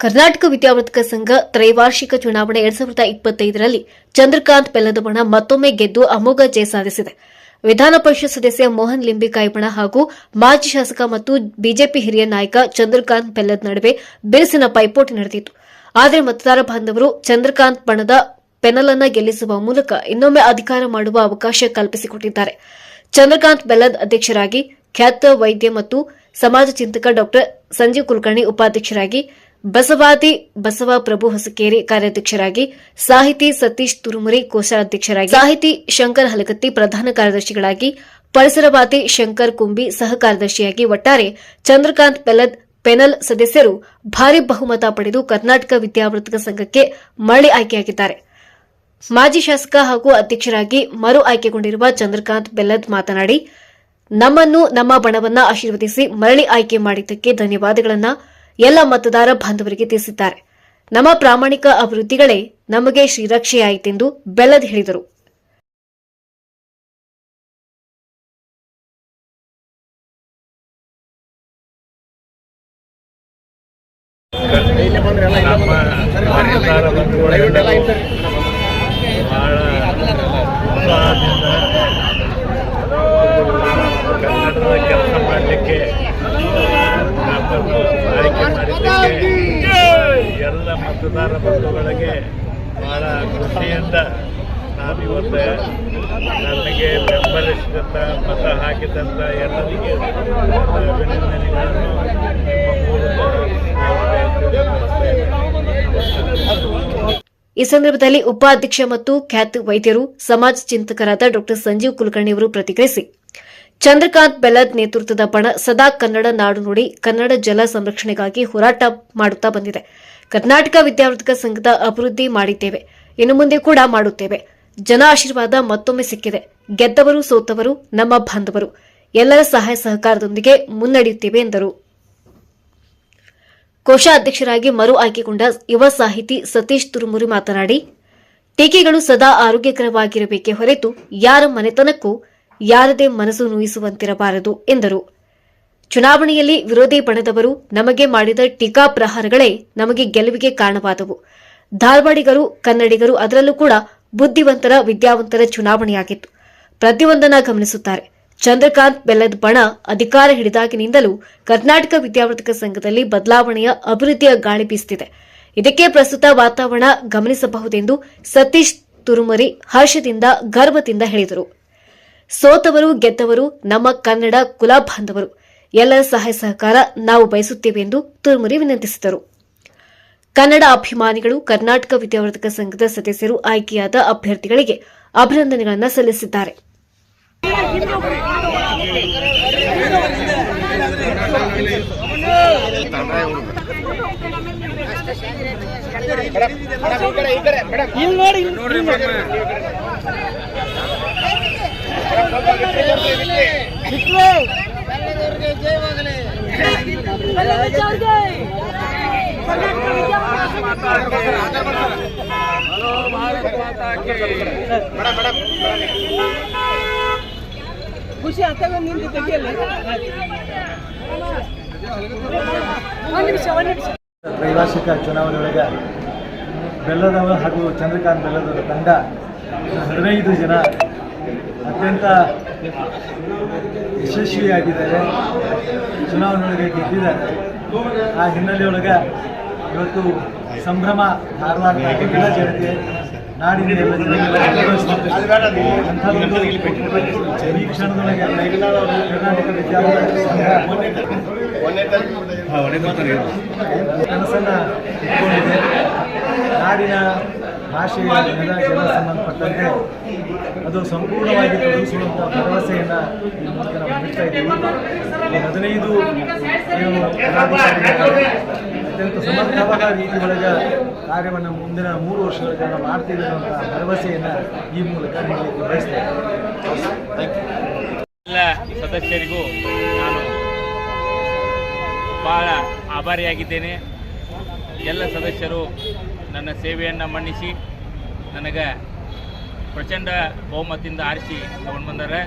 ಕರ್ನಾಟಕ ವಿದ್ಯಾವರ್ಧಕ ಸಂಘ ತ್ರೈವಾರ್ಷಿಕ ಚುನಾವಣೆ ಎರಡ್ ಸಾವಿರದ ಇಪ್ಪತ್ತೈದರಲ್ಲಿ ಚಂದ್ರಕಾಂತ್ ಬೆಲ್ಲದಬಣ ಮತ್ತೊಮ್ಮೆ ಗೆದ್ದು ಅಮೋಘ ಜಯ ಸಾಧಿಸಿದೆ. ವಿಧಾನ ಪರಿಷತ್ ಸದಸ್ಯ ಮೋಹನ್ ಲಿಂಬಿಕಾಯಿಬಣ ಹಾಗೂ ಮಾಜಿ ಶಾಸಕ ಮತ್ತು ಬಿಜೆಪಿ ಹಿರಿಯ ನಾಯಕ ಚಂದ್ರಕಾಂತ್ ಬೆಲ್ಲದ ನಡುವೆ ಬಿರುಸಿನ ಪೈಪೋಟಿ ನಡೆದಿತ್ತು. ಆದರೆ ಮತದಾರ ಬಾಂಧವರು ಚಂದ್ರಕಾಂತ್ ಬಣದ ಪೆನಲನ್ನ ಗೆಲ್ಲಿಸುವ ಮೂಲಕ ಇನ್ನೊಮ್ಮೆ ಅಧಿಕಾರ ಮಾಡುವ ಅವಕಾಶ ಕಲ್ಪಿಸಿಕೊಟ್ಟಿದ್ದಾರೆ. ಚಂದ್ರಕಾಂತ್ ಬೆಲ್ಲದ್ ಅಧ್ಯಕ್ಷರಾಗಿ ಖ್ಯಾತ ವೈದ್ಯ ಮತ್ತು ಸಮಾಜ ಚಿಂತಕ ಡಾ ಸಂಜೀವ್ ಕುಲಕರ್ಣಿ ಉಪಾಧ್ಯಕ್ಷರಾಗಿ ಬಸವಾದಿ ಬಸವ ಪ್ರಭು ಹೊಸಕೇರಿ ಕಾರ್ಯಾಧ್ಯಕ್ಷರಾಗಿ, ಸಾಹಿತಿ ಸತೀಶ್ ತುರುಮುರಿ ಕೋಶಾಧ್ಯಕ್ಷರಾಗಿ, ಸಾಹಿತಿ ಶಂಕರ್ ಹಲಗತ್ತಿ ಪ್ರಧಾನ ಕಾರ್ಯದರ್ಶಿಗಳಾಗಿ, ಪರಿಸರವಾದಿ ಶಂಕರ್ ಕುಂಬಿ ಸಹ ಕಾರ್ಯದರ್ಶಿಯಾಗಿ ಒಟ್ಟಾರೆ ಚಂದ್ರಕಾಂತ್ ಬೆಲ್ಲದ್ ಪೆನಲ್ ಸದಸ್ಯರು ಭಾರಿ ಬಹುಮತ ಪಡೆದು ಕರ್ನಾಟಕ ವಿದ್ಯಾವರ್ಧಕ ಸಂಘಕ್ಕೆ ಮರಳಿ ಆಯ್ಕೆಯಾಗಿದ್ದಾರೆ. ಮಾಜಿ ಶಾಸಕ ಹಾಗೂ ಅಧ್ಯಕ್ಷರಾಗಿ ಮರು ಆಯ್ಕೆಗೊಂಡಿರುವ ಚಂದ್ರಕಾಂತ್ ಬೆಲ್ಲದ್ ಮಾತನಾಡಿ, ನಮ್ಮನ್ನು ನಮ್ಮ ಬಣವನ್ನ ಆಶೀರ್ವದಿಸಿ ಮರಳಿ ಆಯ್ಕೆ ಮಾಡಿದ್ದಕ್ಕೆ ಧನ್ಯವಾದಗಳನ್ನ ಎಲ್ಲ ಮತದಾರ ಬಾಂಧವರಿಗೆ ತಿಳಿಸಿದ್ದಾರೆ. ನಮ್ಮ ಪ್ರಾಮಾಣಿಕ ಅಭಿವೃದ್ಧಿಗಳೇ ನಮಗೆ ಶ್ರೀರಕ್ಷೆಯಾಯಿತೆಂದು ಬೆಲ್ಲದ ಹೇಳಿದರು. ಕೆಲಸ ಮಾಡಲಿಕ್ಕೆ ಎಲ್ಲ ಮತದಾರ ಬಂಧುಗಳಿಗೆ ಬಹಳ ಖುಷಿಯಿಂದ ನಾನು ಇವತ್ತು ನನಗೆ ಬೆಂಬಲಿಸಿದಂಥ ಮತ ಹಾಕಿದಂಥ ಎಲ್ಲರಿಗೆ ಅಭಿನಂದನೆಗಳನ್ನು ಈ ಸಂದರ್ಭದಲ್ಲಿ ಉಪಾಧ್ಯಕ್ಷ ಮತ್ತು ಖ್ಯಾತ ವೈದ್ಯರು ಸಮಾಜ ಚಿಂತಕರಾದ ಡಾಕ್ಟರ್ ಸಂಜೀವ್ ಕುಲಕರ್ಣಿ ಅವರು ಪ್ರತಿಕ್ರಿಯಿಸಿ. ಚಂದ್ರಕಾಂತ್ ಬೆಲ್ಲದ್ ನೇತೃತ್ವದ ಪಣ ಸದಾ ಕನ್ನಡ ನಾಡು ನುಡಿ, ಕನ್ನಡ ಜಲ ಸಂರಕ್ಷಣೆಗಾಗಿ ಹೋರಾಟ ಮಾಡುತ್ತಾ ಬಂದಿದೆ. ಕರ್ನಾಟಕ ವಿದ್ಯಾವರ್ಧಕ ಸಂಘದ ಅಭಿವೃದ್ಧಿ ಮಾಡಿದ್ದೇವೆ. ಇನ್ನು ಮುಂದೆ ಕೂಡ ಮಾಡುತ್ತೇವೆ. ಜನ ಆಶೀರ್ವಾದ ಮತ್ತೊಮ್ಮೆ ಸಿಕ್ಕಿದೆ. ಗೆದ್ದವರು ಸೋತವರು, ನಮ್ಮ ಬಾಂಧವರು. ಎಲ್ಲರ ಸಹಾಯ ಸಹಕಾರದೊಂದಿಗೆ ಮುನ್ನಡೆಯುತ್ತೇವೆ ಎಂದರು. ಕೋಶಾಧ್ಯಕ್ಷರಾಗಿ ಮರು ಆಯ್ಕೆಗೊಂಡ ಯುವ ಸಾಹಿತಿ ಸತೀಶ್ ತುರುಮುರಿ ಮಾತನಾಡಿ, ಟೀಕೆಗಳು ಸದಾ ಆರೋಗ್ಯಕರವಾಗಿರಬೇಕೇ ಹೊರತು ಯಾರ ಮನೆತನಕ್ಕೂ ಯಾರದೇ ಮನಸ್ಸು ನೋಯಿಸುವಂತಿರಬಾರದು, ಎಂದರು. ಚುನಾವಣೆಯಲ್ಲಿ ವಿರೋಧಿ ಬಣದವರು ನಮಗೆ ಮಾಡಿದ ಟೀಕಾ ಪ್ರಹಾರಗಳೇ ನಮಗೆ ಗೆಲುವಿಗೆ ಕಾರಣವಾದವು. ಧಾರವಾಡಿಗರು, ಕನ್ನಡಿಗರು ಅದರಲ್ಲೂ ಕೂಡ ಬುದ್ಧಿವಂತರ, ವಿದ್ಯಾವಂತರ ಚುನಾವಣೆಯಾಗಿತ್ತು. ಪ್ರತಿಯೊಂದನ್ನ ಗಮನಿಸುತ್ತಾರೆ. ಚಂದ್ರಕಾಂತ್ ಬೆಲ್ಲದ ಬಣ ಅಧಿಕಾರ ಹಿಡಿದಾಗಿನಿಂದಲೂ ಕರ್ನಾಟಕ ವಿದ್ಯಾವರ್ಧಕ ಸಂಘದಲ್ಲಿ ಬದಲಾವಣೆಯ ಅಭಿವೃದ್ಧಿಯ ಗಾಳಿ ಬೀಸುತ್ತಿದೆ ಇದಕ್ಕೆ ಪ್ರಸ್ತುತ ವಾತಾವರಣ ಗಮನಿಸಬಹುದೆಂದು ಸತೀಶ್ ತುರುಮರಿ ಹರ್ಷದಿಂದ ಗರ್ವದಿಂದ ಹೇಳಿದರು. ಸೋತವರು, ಗೆದ್ದವರು, ನಮ್ಮ ಕನ್ನಡ ಕುಲ ಬಾಂಧವರು ಎಲ್ಲರ ಸಹಾಯ ಸಹಕಾರ ನಾವು ಬಯಸುತ್ತೇವೆ ಎಂದು ತುರ್ಮುರಿ ವಿನಂತಿಸಿದರು. ಕನ್ನಡ ಅಭಿಮಾನಿಗಳು, ಕರ್ನಾಟಕ ವಿದ್ಯಾವರ್ಧಕ ಸಂಘದ ಸದಸ್ಯರು, ಆಯ್ಕೆಯಾದ ಅಭ್ಯರ್ಥಿಗಳಿಗೆ ಅಭಿನಂದನೆಗಳನ್ನು ಸಲ್ಲಿಸಿದ್ದಾರೆ. ಖುಷಿ ಆಗ್ತವೆ ನಿಮ್ದು ತೆಗಿಯಲ್ಲ ತ್ರೈವಾರ್ಷಿಕ ಚುನಾವಣೆಯೊಳಗೆ ಬೆಲ್ಲದವರು ಹಾಗೂ ಚಂದ್ರಕಾಂತ್ ಬೆಲ್ಲದವರ ತಂಡ ಹದಿನೈದು ಜನ ಅತ್ಯಂತ ಯಶಸ್ವಿಯಾಗಿದ್ದಾರೆ. ಚುನಾವಣೆಯೊಳಗೆ ಗೆದ್ದಿದ್ದಾರೆ. ಆ ಹಿನ್ನೆಲೆಯೊಳಗೆ ಇವತ್ತು ಸಂಭ್ರಮ, ಧಾರವಾಡ ಎಲ್ಲ ಜನತೆ, ನಾಡಿನ ಎಲ್ಲ ಜನತೆ ಈ ಕ್ಷಣದೊಳಗೆ ಕರ್ನಾಟಕ ವಿದ್ಯಾರ್ಥಿ ಕನಸನ್ನು ಇಟ್ಕೊಂಡಿದೆ. ನಾಡಿನ ಭಾಷೆಯ ಜನ ಜಲ ಸಂಬಂಧಪಟ್ಟಂತೆ ಅದು ಸಂಪೂರ್ಣವಾಗಿ ತೊಡಗಿಸುವಂಥ ಭರವಸೆಯನ್ನು ನಾವು ನೀಡ್ತಾ ಇದ್ದೀವಿ. ಹದಿನೈದು ಅತ್ಯಂತ ಸಮರ್ಥವಾದ ರೀತಿ ಒಳಗೆ ಕಾರ್ಯವನ್ನು ಮುಂದಿನ ಮೂರು ವರ್ಷಗಳ ನಾವು ಮಾಡ್ತೀವಿ ಅನ್ನುವಂಥ ಭರವಸೆಯನ್ನು ಈ ಮೂಲಕ ನೀಡಲಿಕ್ಕೆ ಬಯಸ್ತೇನೆ ಎಲ್ಲ ಸದಸ್ಯರಿಗೂ ನಾನು ಭಾಳ ಆಭಾರಿಯಾಗಿದ್ದೇನೆ. ಎಲ್ಲ ಸದಸ್ಯರು ನನ್ನ ಸೇವೆಯನ್ನು ಮನ್ನಿಸಿ ನನಗೆ ಪ್ರಚಂಡ ಬಹುಮತದಿಂದ ಆರಿಸಿ ತಗೊಂಡು ಬಂದರೆ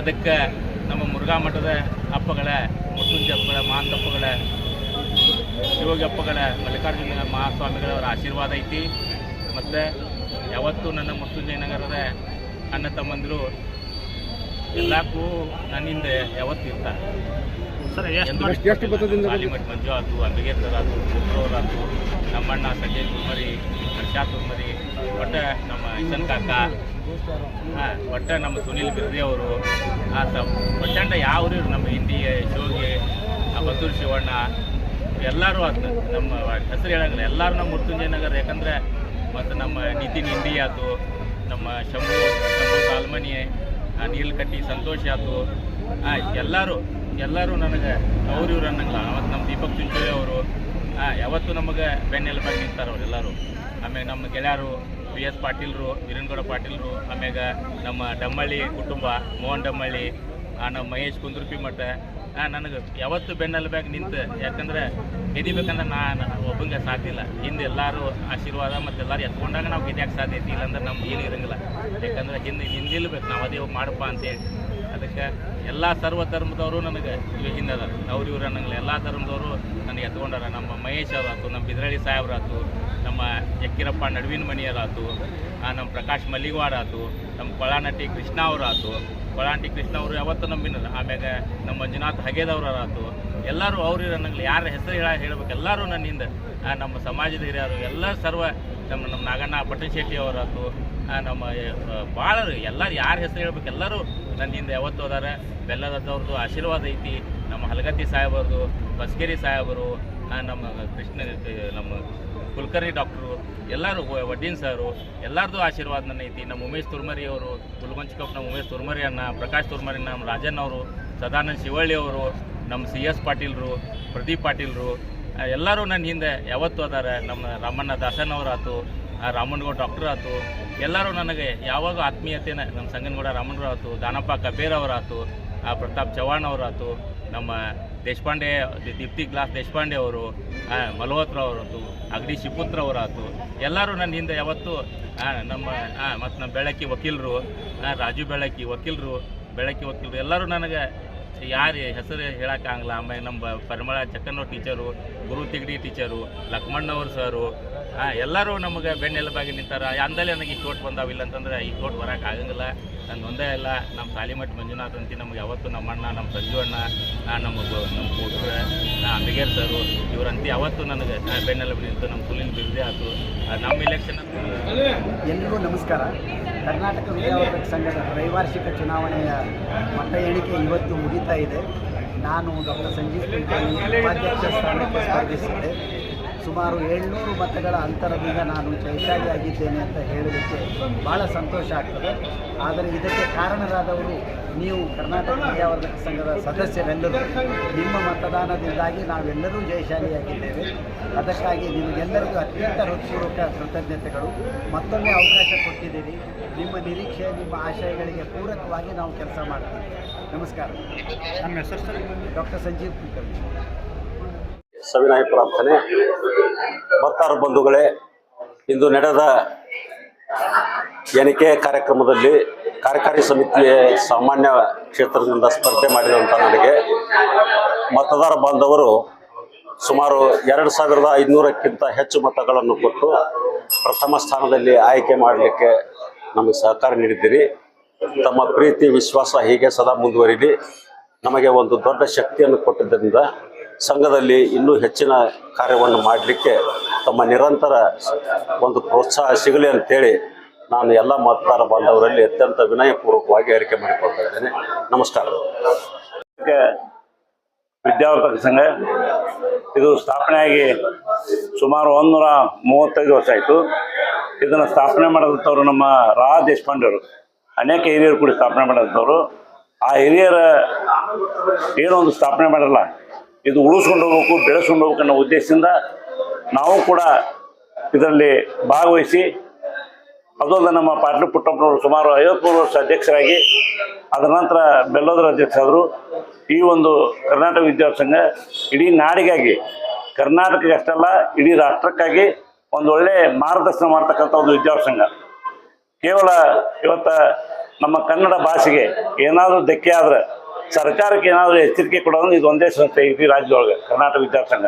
ಅದಕ್ಕೆ ನಮ್ಮ ಮುರುಘಾ ಮಠದ ಅಪ್ಪಗಳ ಮುಟ್ಟುಂಜಿ ಅಪ್ಪಗಳ ಮಹಾಂತಪ್ಪಗಳ ಹಬ್ಬಗಳ ಮಲ್ಲಿಕಾರ್ಜುನ ಮಹಾಸ್ವಾಮಿಗಳವರ ಆಶೀರ್ವಾದ ಐತಿ. ಮತ್ತು ಯಾವತ್ತೂ ನನ್ನ ಮೃತ್ಯುಂಜಯ ನಗರದ ಅಣ್ಣ ತಮ್ಮಂದಿರು ಎಲ್ಲಕ್ಕೂ ನನ್ನಿಂದ ಯಾವತ್ತೂ ಇರ್ತಾರೆ. ಪಾಲಿಮಟ್ ಮಂಜು ಆಯ್ತು ಅಂಬಿಗೇರ್ ಸರ್ ಆಯ್ತು ಗುಪ್ರವ್ರು ಆಯ್ತು ನಮ್ಮಣ್ಣ ಸಂಜಯ್ ಕುರ್ಮರಿ ಹರ್ಷಾ ಕುರ್ಮರಿ ಒಟ್ಟು ನಮ್ಮ ಇಶನ್ ಕಾಕ ಹಾಂ ಒಟ್ಟು ನಮ್ಮ ಸುನಿಲ್ ಬಿರ್ದಿ ಅವರು ಆತ ಪ್ರಚಂಡ ಯಾವ್ರು ಇವ್ರು ನಮ್ಮ ಹಿಂದಿ ಶೋಗಿ ಆ ಬತ್ತೂರು ಶಿವಣ್ಣ ಎಲ್ಲರೂ ಆತ ನಮ್ಮ ಹೆಸರು ಹೇಳಂಗಿಲ್ಲ ಎಲ್ಲರೂ ನಮ್ಮ ಮೃತ್ಯುಂಜಯ ನಗರ ಯಾಕಂದ್ರೆ ಮತ್ತು ನಮ್ಮ ನಿತಿನ್ ಹಿಂದಿ ಆಯ್ತು ನಮ್ಮ ಶಂಭು ಶಂಭು ಸಾಲ್ಮನಿ ನೀಲ್ಕಟ್ಟಿ ಸಂತೋಷ್ ಆಯ್ತು ಆ, ಎಲ್ಲರೂ ಎಲ್ಲರೂ ನನಗೆ ಅವ್ರು ಇವ್ರು ಅನ್ನಂಗಿಲ್ಲ. ಅವತ್ತು ನಮ್ಮ ದೀಪಕ್ ಚುಂಚೋಳಿ ಅವರು ಯಾವತ್ತೂ ನಮಗೆ ಬೆನ್ನೆಲುಬಾಗಿ ನಿಂತಾರೆ ಅವ್ರು ಎಲ್ಲರೂ. ಆಮ್ಯಾಗ ನಮ್ಮ ಗೆಳೆಯರು ಬಿ ಎಸ್ ಪಾಟೀಲ್ರು, ವೀರನಗೌಡ ಪಾಟೀಲ್ರು, ಆಮ್ಯಾಗ ನಮ್ಮ ಡಮ್ಮಳ್ಳಿ ಕುಟುಂಬ, ಮೋಹನ್ ಡಮ್ಮಳ್ಳಿ ನಮ್ಮ ಮಹೇಶ್ ಕುಂದ್ರಪಿ ಮಠ. ನನಗೆ ಯಾವತ್ತು ಬೆನ್ನೆಲುಬಾಗಿ ನಿಂತು, ಯಾಕಂದ್ರೆ ಗೆದಿಬೇಕಂದ್ರೆ ನಾನು ಒಬ್ಬಂಗೆ ಇಲ್ಲ. ಹಿಂದೆ ಎಲ್ಲರೂ ಆಶೀರ್ವಾದ ಮತ್ತು ಎಲ್ಲರೂ ಎತ್ಕೊಂಡಾಗ ನಾವು ಗೆದ್ಯಾಕೆ ಸಾಧ್ಯ ಐತಿ, ಇಲ್ಲಾಂದ್ರೆ ನಮ್ಗೆ ಏನು ಇರಂಗಿಲ್ಲ. ಯಾಕಂದ್ರೆ ಹಿಂದೆ, ಹಿಂದಿಲ್ಬೇಕು, ನಾವು ಅದೇ ಮಾಡಪ್ಪ ಅಂತೇಳಿ ಎಲ್ಲ ಸರ್ವ ಧರ್ಮದವರು ನನಗೆ ಇವ ಹಿಂದೆ ಅದಾರ ಅವ್ರು ಇವ್ರು ಅನ್ನಂಗಿಲ್ಲ. ಎಲ್ಲ ಧರ್ಮದವರು ನನಗೆ ಎತ್ಕೊಂಡಾರ. ನಮ್ಮ ಮಹೇಶ್ ಅವರಾತು ನಮ್ಮ ಬಿದ್ರಳ್ಳಿ ಸಾಹೇಬ್ರಾತು ನಮ್ಮ ಯಕ್ಕಿರಪ್ಪ ನಡುವಿನ ಮಣಿಯರಾತು ಆ, ನಮ್ಮ ಪ್ರಕಾಶ್ ಮಲ್ಲಿಗವಾಡ ಆತು ನಮ್ಮ ಕೊಳಾನಟಿ ಕೃಷ್ಣ ಅವರಾತು ಕೊಳಾನಟಿ ಕೃಷ್ಣ ಅವರು ಯಾವತ್ತೂ ನಂಬಿನಲ್ಲ. ಆಮ್ಯಾಗ ನಮ್ಮ ಮಂಜುನಾಥ್ ಹಗೇದವ್ರು ಆತು ಎಲ್ಲರೂ ಅವ್ರು ಅನ್ನಂಗಿಲ್ಲ. ಯಾರ ಹೆಸರು ಹೇಳ ಹೇಳ್ಬೇಕು? ಎಲ್ಲರೂ ನನ್ನಿಂದ ನಮ್ಮ ಸಮಾಜದ ಹಿರಿಯರು ಎಲ್ಲ ಸರ್ವ ನಮ್ಮ ನಮ್ಮ ನಾಗಣ್ಣ ಪಟ್ಟಣಶೆಟ್ಟಿ ಅವರಾತು ನಮ್ಮ ಭಾಳ ಎಲ್ಲರೂ ಯಾರ ಹೆಸರು ಹೇಳ್ಬೇಕು, ಎಲ್ಲರೂ ನನ್ನಿಂದ ಯಾವತ್ತು ಹೋದಾರ ಬೆಲ್ಲದವ್ರದ್ದು ಆಶೀರ್ವಾದ ಐತಿ. ನಮ್ಮ ಹಲಗತ್ತಿ ಸಾಹೇಬರದು, ಬಸ್ಗೇರಿ ಸಾಹೇಬರು ನಮ್ಮ ಕೃಷ್ಣ, ನಮ್ಮ ಕುಲಕರ್ಣಿ ಡಾಕ್ಟ್ರು, ಎಲ್ಲರೂ ವಡ್ಡಿನ್ ಸರು ಎಲ್ಲರದ್ದು ಆಶೀರ್ವಾದ ನನ್ನ ಐತಿ. ನಮ್ಮ ಉಮೇಶ್ ತುರ್ಮರಿ ಅವರು ಗುಲ್ಗಂಚ್ ಕಪ್ ನಮ್ಮ ಉಮೇಶ್ ತುರ್ಮರಿ ಅಣ್ಣ, ಪ್ರಕಾಶ್ ತುರ್ಮರಿ ನಮ್ಮ ರಾಜನ್ ಅವರು, ಸದಾನಂದ ಶಿವಳ್ಳಿ ಅವರು, ನಮ್ಮ ಸಿ ಎಸ್ ಪಾಟೀಲ್ರು, ಪ್ರದೀಪ್ ಪಾಟೀಲ್ರು ಎಲ್ಲರೂ ನನ್ನ ಹಿಂದೆ ಯಾವತ್ತು ಅದಾರ. ನಮ್ಮ ರಾಮಣ್ಣ ದಾಸನ್ ಆ ರಾಮಣ್ಣಗೌಡ ಡಾಕ್ಟರ್ ಆತು ಎಲ್ಲರೂ ನನಗೆ ಯಾವಾಗ ಆತ್ಮೀಯತೆನ ನಮ್ಮ ಸಂಗನಗೌಡ ರಾಮನ್ರು ಆಯಿತು ದಾನಪ್ಪ ಕಬೇರ್ ಅವರಾತು ಆ ಪ್ರತಾಪ್ ಚವ್ಹಾಣ್ ಅವರಾಯಿತು ನಮ್ಮ ದೇಶಪಾಂಡೆ ದೀಪ್ತಿ ಗ್ಲಾಸ್ ದೇಶಪಾಂಡೆ ಅವರು ಮಲ್ಹೋತ್ರ ಅವರಾತು ಅಗಡಿ ಶಿಪುತ್ರ ಅವರಾಯ್ತು ಎಲ್ಲರೂ ನನ್ನ ಹಿಂದೆ ಯಾವತ್ತು ನಮ್ಮ ಮತ್ತು ನಮ್ಮ ಬೆಳಕಿ ವಕೀಲರು ರಾಜು ಬೆಳಕಿ ವಕೀಲರು ಬೆಳಕಿ ವಕೀಲರು, ಎಲ್ಲರೂ ನನಗೆ ಯಾರು ಹೆಸರು ಹೇಳೋಕ್ಕಾಗಲ್ಲ. ಆಮೇಲೆ ನಮ್ಮ ಪರಿಮಳ ಚಕ್ಕನವ್ರ ಟೀಚರು ಗುರು ತಿಗಡಿ ಟೀಚರು ಲಕ್ಷ್ಮಣ್ಣವ್ರ ಸರು ಎಲ್ಲರೂ ನಮಗೆ ಬೆನ್ನೆಲುಬಾಗಿ ನಿಂತಾರ. ಅಂದಲೇ ನನಗೆ ಈ ಚೋಟ್ ಬಂದಾವಿಲ್ಲ ಅಂತಂದ್ರೆ ಈ ಕೋಟ್ ಬರೋಕೆ ಆಗಂಗಿಲ್ಲ. ನನ್ನ ಒಂದೇ ಇಲ್ಲ ನಮ್ಮ ಸಾಲಿಮಠ್ ಮಂಜುನಾಥ್ ಅಂತ ನಮ್ಗೆ ಯಾವತ್ತು ನಮ್ಮ ಅಣ್ಣ ನಮ್ಮ ಸಂಜು ಅಣ್ಣ ನಮ್ಮ ನಮ್ಮ ಕೊಟ್ರ ಅಂಬಿಗೇರ್ ಸರು ಇವರಂತಿ ಯಾವತ್ತು ನನಗೆ ಬೆನ್ನೆಲುಬು ನಿಂತು ನಮ್ಮ ಕುಲಿನ ಬಿರುದೇ ಆಯಿತು ನಮ್ಮ ಇಲೆಕ್ಷನ್ ಎಲ್ರಿಗೂ ನಮಸ್ಕಾರ. ಕರ್ನಾಟಕ ವಿದ್ಯಾವರ್ಧಕ ಸಂಘದ ತ್ರೈವಾರ್ಷಿಕ ಚುನಾವಣೆಯ ಮತ ಎಣಿಕೆ ಇವತ್ತು ಮುಗಿತಾ ಇದೆ. ನಾನು ಡಾಕ್ಟರ್ ಸಂಜೀವ್ ಕುಲಕರ್ಣಿ ಉಪಾಧ್ಯಕ್ಷ ಸ್ಥಾನಕ್ಕೆ ಸ್ಪರ್ಧಿಸಿದ್ದೆ. ಸುಮಾರು ಏಳ್ನೂರು ಮತಗಳ ಅಂತರದಿಂದ ನಾನು ಜಯಶಾಲಿಯಾಗಿದ್ದೇನೆ ಅಂತ ಹೇಳಲಿಕ್ಕೆ ಭಾಳ ಸಂತೋಷ ಆಗ್ತದೆ. ಆದರೆ ಇದಕ್ಕೆ ಕಾರಣರಾದವರು ನೀವು ಕರ್ನಾಟಕ ವಿದ್ಯಾವರ್ಧಕ ಸಂಘದ ಸದಸ್ಯರೆಲ್ಲರೂ. ನಿಮ್ಮ ಮತದಾನದಿಂದಾಗಿ ನಾವೆಲ್ಲರೂ ಜಯಶಾಲಿಯಾಗಿದ್ದೇವೆ. ಅದಕ್ಕಾಗಿ ನಿಮಗೆಲ್ಲರಿಗೂ ಅತ್ಯಂತ ಹೃತ್ಪೂರ್ವಕ ಕೃತಜ್ಞತೆಗಳು. ಮತ್ತೊಮ್ಮೆ ಅವಕಾಶ ಕೊಟ್ಟಿದ್ದೀರಿ. ನಿಮ್ಮ ನಿರೀಕ್ಷೆ ನಿಮ್ಮ ಆಶಯಗಳಿಗೆ ಪೂರಕವಾಗಿ ನಾವು ಕೆಲಸ ಮಾಡ್ತೀವಿ. ನಮಸ್ಕಾರ. ನಮ್ಮ ಹೆಸರು ಡಾಕ್ಟರ್ ಸಂಜೀವ್ ಕುಲಕರ್ಣಿ. ಸವಿನಯ ಪ್ರಾರ್ಥನೆ. ಭಕ್ತಾರ ಬಂಧುಗಳೇ, ಇಂದು ನಡೆದ ಎಣಿಕೆ ಕಾರ್ಯಕ್ರಮದಲ್ಲಿ ಕಾರ್ಯಕಾರಿ ಸಮಿತಿಯ ಸಾಮಾನ್ಯ ಕ್ಷೇತ್ರದಿಂದ ಸ್ಪರ್ಧೆ ಮಾಡಿದಂಥ ನನಗೆ ಮತದಾರ ಬಾಂಧವರು ಸುಮಾರು ಎರಡು ಸಾವಿರದ ಐದುನೂರಕ್ಕಿಂತ ಹೆಚ್ಚು ಮತಗಳನ್ನು ಕೊಟ್ಟು ಪ್ರಥಮ ಸ್ಥಾನದಲ್ಲಿ ಆಯ್ಕೆ ಮಾಡಲಿಕ್ಕೆ ನಮಗೆ ಸಹಕಾರ ನೀಡಿದ್ದೀರಿ. ತಮ್ಮ ಪ್ರೀತಿ, ವಿಶ್ವಾಸ ಹೀಗೆ ಸದಾ ಮುಂದುವರಿಲಿ. ನಮಗೆ ಒಂದು ದೊಡ್ಡ ಶಕ್ತಿಯನ್ನು ಕೊಟ್ಟಿದ್ದರಿಂದ ಸಂಘದಲ್ಲಿ ಇನ್ನೂ ಹೆಚ್ಚಿನ ಕಾರ್ಯವನ್ನು ಮಾಡಲಿಕ್ಕೆ ತಮ್ಮ ನಿರಂತರ ಒಂದು ಪ್ರೋತ್ಸಾಹ ಸಿಗಲಿ ಅಂತೇಳಿ ನಾನು ಎಲ್ಲ ಮತದಾರ ಬಾಂಧವರಲ್ಲಿ ಅತ್ಯಂತ ವಿನಯಪೂರ್ವಕವಾಗಿ ಆಯ್ಕೆ ಮಾಡಿಕೊಳ್ತಾ ಇದ್ದೇನೆ. ನಮಸ್ಕಾರ. ವಿದ್ಯಾವರ್ಧಕ ಸಂಘ, ಇದು ಸ್ಥಾಪನೆಯಾಗಿ ಸುಮಾರು ಒಂದೂರ ಮೂವತ್ತೈದು ವರ್ಷ ಆಯಿತು. ಇದನ್ನು ಸ್ಥಾಪನೆ ಮಾಡಿದಂಥವ್ರು ನಮ್ಮ ರಾ. ದೇಶಪಾಂಡೆ ಅವರು. ಅನೇಕ ಹಿರಿಯರು ಕೂಡ ಸ್ಥಾಪನೆ ಮಾಡಿದಂಥವ್ರು. ಆ ಹಿರಿಯರ ಏನೊಂದು ಸ್ಥಾಪನೆ ಮಾಡಲ್ಲ. ಇದು ಉಳಿಸ್ಕೊಂಡು ಹೋಗ್ಬೇಕು, ಬೆಳೆಸ್ಕೊಂಡು ಹೋಗ್ಬೇಕು ಅನ್ನೋ ಉದ್ದೇಶದಿಂದ ನಾವು ಕೂಡ ಇದರಲ್ಲಿ ಭಾಗವಹಿಸಿ, ಅದೊಂದು ನಮ್ಮ ಪಾಟೀಲ್ ಪುಟ್ಟಪ್ಪನವರು ಸುಮಾರು ಐವತ್ಮೂರು ವರ್ಷ ಅಧ್ಯಕ್ಷರಾಗಿ, ಅದರ ನಂತರ ಬೆಲ್ಲೋದರ ಅಧ್ಯಕ್ಷರಾದರು. ಈ ಒಂದು ಕರ್ನಾಟಕ ವಿದ್ಯಾರ್ಥಿ ಸಂಘ ಇಡೀ ನಾಡಿಗಾಗಿ, ಕರ್ನಾಟಕಕ್ಕೆ ಅಷ್ಟಲ್ಲ, ಇಡೀ ರಾಷ್ಟ್ರಕ್ಕಾಗಿ ಒಂದು ಒಳ್ಳೆ ಮಾರ್ಗದರ್ಶನ ಮಾಡ್ತಕ್ಕಂಥ ಒಂದು ವಿದ್ಯಾರ್ಥಿ ಸಂಘ. ಕೇವಲ ಇವತ್ತು ನಮ್ಮ ಕನ್ನಡ ಭಾಷೆಗೆ ಏನಾದರೂ ಧಕ್ಕೆ ಆದ್ರೆ ಸರ್ಕಾರಕ್ಕೆ ಏನಾದರೂ ಎಚ್ಚರಿಕೆ ಕೊಡೋದು ಇದು ಒಂದೇ ಸಂಸ್ಥೆ, ಇಡೀ ರಾಜ್ಯದೊಳಗೆ, ಕರ್ನಾಟಕ ವಿದ್ಯಾರ್ಥಿ ಸಂಘ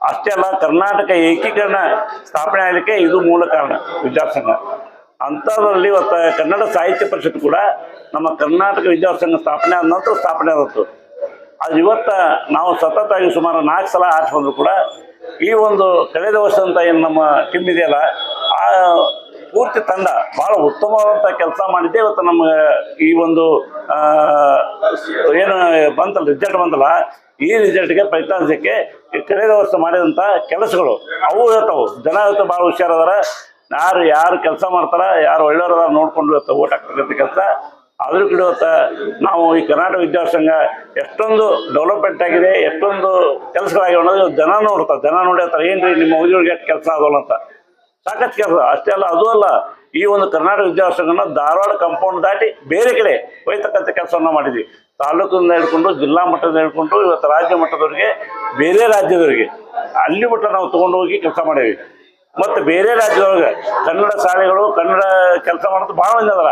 ಅಷ್ಟೇ ಅಲ್ಲ, ಕರ್ನಾಟಕ ಏಕೀಕರಣ ಸ್ಥಾಪನೆ ಆಗಲಿಕ್ಕೆ ಇದು ಮೂಲ ಕಾರಣ, ವಿದ್ಯಾಸಂಘ. ಅಂಥದ್ರಲ್ಲಿ ಇವತ್ತು ಕನ್ನಡ ಸಾಹಿತ್ಯ ಪರಿಷತ್ ಕೂಡ ನಮ್ಮ ಕರ್ನಾಟಕ ವಿದ್ಯಾಸಂಘ ಸ್ಥಾಪನೆ ಆದ ನಂತರ ಸ್ಥಾಪನೆ ಆದತ್ತು ಅದು ಇವತ್ತು ನಾವು ಸತತವಾಗಿ ಸುಮಾರು ನಾಲ್ಕು ಸಲ ಆರಿಸ್ಕೊಂಡ್ರು ಕೂಡ ಈ ಒಂದು ಕಳೆದ ವರ್ಷ ಏನು ನಮ್ಮ ಟಿಮ್ ಇದೆಯಲ್ಲ, ಆ ಪೂರ್ತಿ ತಂಡ ಬಹಳ ಉತ್ತಮವಾದಂತ ಕೆಲಸ ಮಾಡಿದ್ದೆ. ಇವತ್ತು ನಮ್ಗೆ ಈ ಒಂದು ಏನು ಬಂತಲ್ಲ ರಿಸಲ್ಟ್ ಬಂತಲ್ಲ, ಈ ರಿಸಲ್ಟ್ಗೆ ಫಲಿತಾಂಶಕ್ಕೆ ಕಳೆದ ವರ್ಷ ಮಾಡಿದಂಥ ಕೆಲಸಗಳು ಅವು ಇರ್ತಾವು. ಜನ ಇವತ್ತು ಭಾಳ ಹುಷಾರದಾರ. ಯಾರು ಯಾರು ಕೆಲಸ ಮಾಡ್ತಾರ, ಯಾರು ಒಳ್ಳೆಯವ್ರ ನೋಡ್ಕೊಂಡು ಇವತ್ತು ಓಟ್ ಹಾಕ್ತಕ್ಕಂಥ ಕೆಲಸ. ಅದ್ರ ಕಡೆ ಇವತ್ತು ನಾವು ಈ ಕರ್ನಾಟಕ ವಿದ್ಯಾಸಂಘ ಎಷ್ಟೊಂದು ಡೆವಲಪ್ಮೆಂಟ್ ಆಗಿದೆ, ಎಷ್ಟೊಂದು ಕೆಲಸಗಳಾಗಿವೆ ಅನ್ನೋದು ಜನ ನೋಡ್ತಾರೆ. ಜನ ನೋಡಿರ್ತಾರೆ ಏನು ಏನ್ರಿ ನಿಮ್ಮ ಹುಡುಗರಿಗೆ ಕೆಲಸ ಆಗೋಲ್ಲ ಅಂತ. ಸಾಕಷ್ಟು ಕೆಲಸ ಅಷ್ಟೇ ಅಲ್ಲ, ಅದು ಅಲ್ಲ. ಈ ಒಂದು ಕರ್ನಾಟಕ ವಿದ್ಯಾಸಂಘನ ಧಾರವಾಡ ಕಾಂಪೌಂಡ್ ದಾಟಿ ಬೇರೆ ಕಡೆ ಒಯ್ತಕ್ಕಂಥ ಕೆಲಸವನ್ನು ಮಾಡಿದ್ವಿ. ತಾಲೂಕಿಂದ ಹಿಡ್ಕೊಂಡು, ಜಿಲ್ಲಾ ಮಟ್ಟದ ಹಿಡ್ಕೊಂಡು, ಇವತ್ತು ರಾಜ್ಯ ಮಟ್ಟದವರಿಗೆ, ಬೇರೆ ರಾಜ್ಯದವರಿಗೆ. ಅಲ್ಲಿ ಮಟ್ಟ ನಾವು ತೊಗೊಂಡು ಹೋಗಿ ಕೆಲಸ ಮಾಡೀವಿ ಮತ್ತು ಬೇರೆ ರಾಜ್ಯದೊಳಗೆ ಕನ್ನಡ ಶಾಲೆಗಳು, ಕನ್ನಡ ಕೆಲಸ ಮಾಡೋದು ಭಾಳ ಮಂದಿ ಅದಾರ.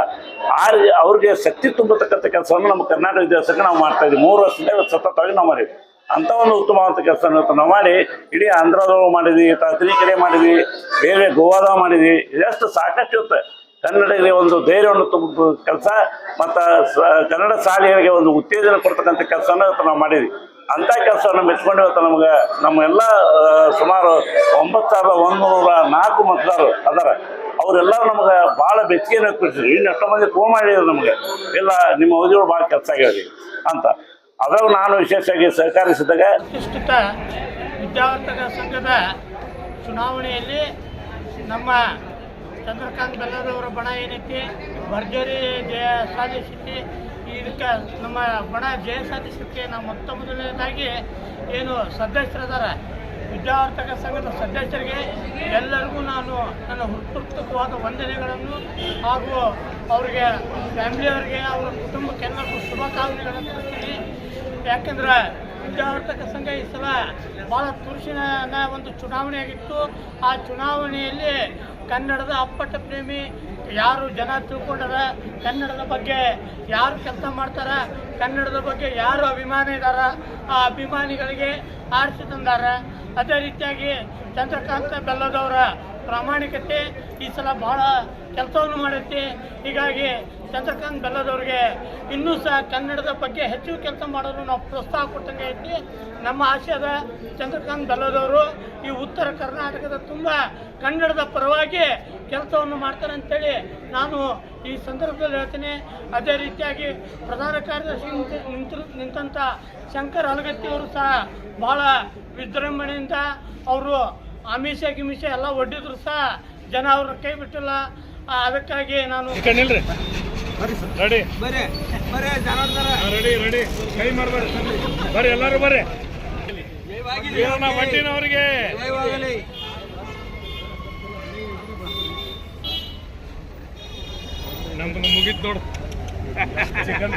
ಆ ಅವ್ರಿಗೆ ಶಕ್ತಿ ತುಂಬತಕ್ಕಂಥ ಕೆಲಸವನ್ನು ನಮ್ಮ ಕರ್ನಾಟಕ ವಿದ್ಯಾಸಂಘ ನಾವು ಮಾಡ್ತಾ ಇದ್ದೀವಿ ಮೂರು ವರ್ಷದಿಂದ ಇವತ್ತು ಸತತವಾಗಿ ನಾವು ಮಾಡಿದ್ವಿ. ಅಂಥ ಒಂದು ಉತ್ತಮವಾದ ಕೆಲಸ ನಾವು ಮಾಡಿ, ಇಡೀ ಆಂಧ್ರದೊಳಗೆ ಮಾಡಿದ್ವಿ ತತ್ರಿ ಕಡೆ ಮಾಡಿದ್ವಿ, ಬೇರೆ ಗೋವಾದ ಮಾಡಿದ್ವಿ, ಇದಷ್ಟು ಸಾಕಷ್ಟು ಇರುತ್ತೆ ಕನ್ನಡಿಗರಿಗೆ ಒಂದು ಧೈರ್ಯವನ್ನು ತುಂಬ ಕೆಲಸ, ಮತ್ತು ಕನ್ನಡ ಶಾಲೆಗಳಿಗೆ ಒಂದು ಉತ್ತೇಜನ ಕೊಡ್ತಕ್ಕಂಥ ಕೆಲಸನ ನಾವು ಮಾಡಿದ್ವಿ. ಅಂಥ ಕೆಲಸವನ್ನು ಮೆಚ್ಕೊಂಡು ಇವತ್ತು ನಮ್ಗೆ ನಮ್ಮೆಲ್ಲ ಸುಮಾರು ಒಂಬತ್ತು ಸಾವಿರದ ಒಂದುನೂರ ನಾಲ್ಕು ಮತದಾರರು ಅದಾರ. ಅವರೆಲ್ಲರೂ ನಮ್ಗೆ ಭಾಳ ಬೆಚ್ಚಿಗೆಯನ್ನು ವ್ಯಕ್ತಪಡಿಸಿದ್ರು ಇನ್ನು ಎಷ್ಟೋ ಮಂದಿ ಫೋನ್ ಮಾಡಿದ್ರು ನಮಗೆ. ಇಲ್ಲ, ನಿಮ್ಮ ಅವಧಿಗಳು ಭಾಳ ಕೆಲಸ ಆಗ್ಯಾವ್ರಿ ಅಂತ. ಅದ್ರಾಗ ನಾನು ವಿಶೇಷವಾಗಿ ಸಹಕರಿಸಿದಾಗ ಪ್ರತಿಷ್ಠಿತ ಸಂಘದ ಚುನಾವಣೆಯಲ್ಲಿ ನಮ್ಮ ಚಂದ್ರಕಾಂತ್ ಬೆಲ್ಲದವರ ಬಣ ಏನೈತಿ, ಭರ್ಜರಿ ಜಯ ಸಾಧಿಸಿತಿ ಇದಕ್ಕೆ ನಮ್ಮ ಬಣ ಜಯ ಸಾಧಿಸಲಿಕ್ಕೆ ನಾವು ಮೊತ್ತ ಮೊದಲನೇದಾಗಿ ಏನು ಸದಸ್ಯರದಾರ ವಿದ್ಯಾವರ್ತಕ ಸಂಘದ ಸದಸ್ಯರಿಗೆ ಎಲ್ಲರಿಗೂ ನಾನು ನನ್ನ ಹೃತ್ಪೂರ್ವಕವಾದ ವಂದನೆಗಳನ್ನು ಹಾಗೂ ಅವರಿಗೆ, ಫ್ಯಾಮಿಲಿಯವರಿಗೆ, ಅವರ ಕುಟುಂಬಕ್ಕೆಲ್ಲರಿಗೂ ಶುಭಕಾಮನೆಗಳನ್ನು ತಿಳಿಸ್ತೀನಿ ಯಾಕಂದ್ರೆ ವಿದ್ಯಾವರ್ತಕ ಸಂಘ ಈ ಸಲ ಭಾಳ ತುರುಷಿನ ಒಂದು ಚುನಾವಣೆ ಆಗಿತ್ತು. ಆ ಚುನಾವಣೆಯಲ್ಲಿ ಕನ್ನಡದ ಅಪ್ಪಟ ಪ್ರೇಮಿ ಯಾರು ಜನ ತಿಳ್ಕೊಂಡಾರ? ಕನ್ನಡದ ಬಗ್ಗೆ ಯಾರು ಕೆಲಸ ಮಾಡ್ತಾರ? ಕನ್ನಡದ ಬಗ್ಗೆ ಯಾರು ಅಭಿಮಾನಿ ಇದ್ದಾರ ಆ ಅಭಿಮಾನಿಗಳಿಗೆ ಆರಿಸಿ ತಂದಾರ. ಅದೇ ರೀತಿಯಾಗಿ ಚಂದ್ರಕಾಂತ ಬೆಲ್ಲದವರ ಪ್ರಾಮಾಣಿಕತೆ ಈ ಸಲ ಭಾಳ ಕೆಲಸವನ್ನು ಮಾಡುತ್ತೆ. ಹೀಗಾಗಿ ಚಂದ್ರಕಾಂತ್ ಬೆಲ್ಲದವ್ರಿಗೆ ಇನ್ನೂ ಸಹ ಕನ್ನಡದ ಬಗ್ಗೆ ಹೆಚ್ಚು ಕೆಲಸ ಮಾಡಲು ನಾವು ಪ್ರೋತ್ಸಾಹ ಕೊಟ್ಟಂಗೆ ಐತಿ. ನಮ್ಮ ಆಶಯದ ಚಂದ್ರಕಾಂತ್ ಬೆಲ್ಲದವರು ಈ ಉತ್ತರ ಕರ್ನಾಟಕದ ತುಂಬ ಕನ್ನಡದ ಪರವಾಗಿ ಕೆಲಸವನ್ನು ಮಾಡ್ತಾರೆ ಅಂತೇಳಿ ನಾನು ಈ ಸಂದರ್ಭದಲ್ಲಿ ಹೇಳ್ತೀನಿ. ಅದೇ ರೀತಿಯಾಗಿ ಪ್ರಧಾನ ಕಾರ್ಯದರ್ಶಿ ನಿಂತು ನಿಂತು ನಿಂತಂಥ ಶಂಕರ್ ಹಲಗತ್ತಿಯವರು ಸಹ ಭಾಳ ವಿಜೃಂಭಣೆಯಿಂದ ಅವರು ಆಮಿಷ ಗಿಮಿಷ ಎಲ್ಲ ಒಡ್ಡಿದ್ರು ಸಹ ಜನ ಅವ್ರ ಕೈ ಬಿಟ್ಟಿಲ್ಲ. ಅದಕ್ಕಾಗಿ ನಾನು ರೆಡಿ. ಬರೇ ಬರೇ ಜನಾರ್ದನ ರೆಡಿ ರೆಡಿ. ಕೈ ಮಾಡ್ಬೇಡಿ ಬರ್ರಿ. ಎಲ್ಲರೂ ಬರ್ರಿ. ಜಯವಾಗಲಿ. ನಮ್ದು ಮುಗಿತ್ ನೋಡು. ಚಿಕನ್